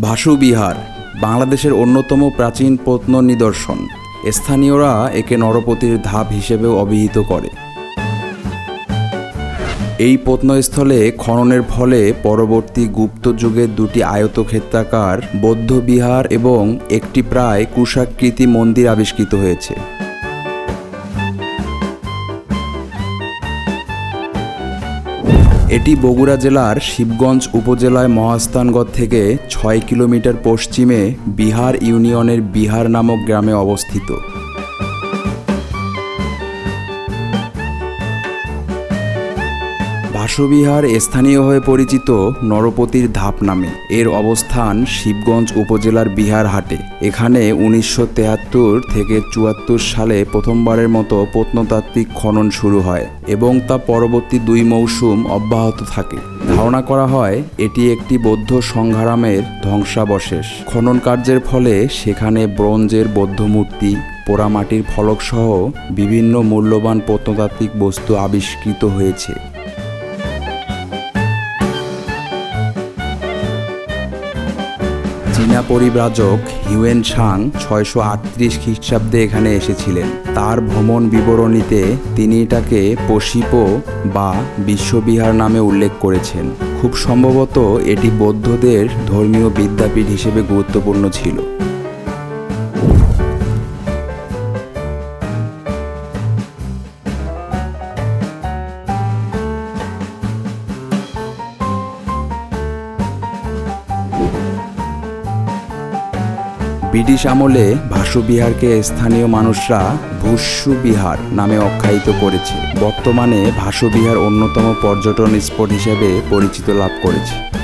ভাসু বিহার, বাংলাদেশের অন্যতম প্রাচীন প্রত্ন নিদর্শন। স্থানীয়রা একে নরপতির ধাপ হিসেবেও অভিহিত করে। এই প্রত্নস্থলে খননের ফলে পরবর্তী গুপ্ত যুগের দুটি আয়তক্ষেত্রাকার বৌদ্ধ বিহার এবং একটি প্রায় কুশাকৃতি মন্দির আবিষ্কৃত হয়েছে। এটি বগুড়া জেলার শিবগঞ্জ উপজেলায় মহাস্থানগড় থেকে ছয় কিলোমিটার পশ্চিমে বিহার ইউনিয়নের বিহার নামক গ্রামে অবস্থিত। ভাসবিহার স্থানীয় হয়ে পরিচিত নরপতির ধাপ নামে। এর অবস্থান শিবগঞ্জ উপজেলার বিহার হাটে। এখানে উনিশশো থেকে চুয়াত্তর সালে প্রথমবারের মতো প্রত্নতাত্ত্বিক খনন শুরু হয় এবং তা পরবর্তী দুই মৌসুম অব্যাহত থাকে। ধারণা করা হয়, এটি একটি বৌদ্ধ সংঘারামের ধ্বংসাবশেষ। খনন কার্যের ফলে সেখানে ব্রোঞ্জের বৌদ্ধ মূর্তি পোড়ামাটির ফলকসহ বিভিন্ন মূল্যবান প্রত্নতাত্ত্বিক বস্তু আবিষ্কৃত হয়েছে। চীনা পরিব্রাজক হিউয়েন সাং ছয়শো আটত্রিশ খ্রিস্টাব্দে এখানে এসেছিলেন। তার ভ্রমণ বিবরণীতে তিনি এটাকে পশিপো বা বিশ্ববিহার নামে উল্লেখ করেছেন। খুব সম্ভবত এটি বৌদ্ধদের ধর্মীয় বিদ্যাপীঠ হিসেবে গুরুত্বপূর্ণ ছিল। ব্রিটিশ আমলে ভাসুবিহারকে স্থানীয় মানুষরা ভুস্যু বিহার নামে আখ্যায়িত করেছে। বর্তমানে ভাসুবিহার অন্যতম পর্যটন স্পট হিসেবে পরিচিত লাভ করেছে।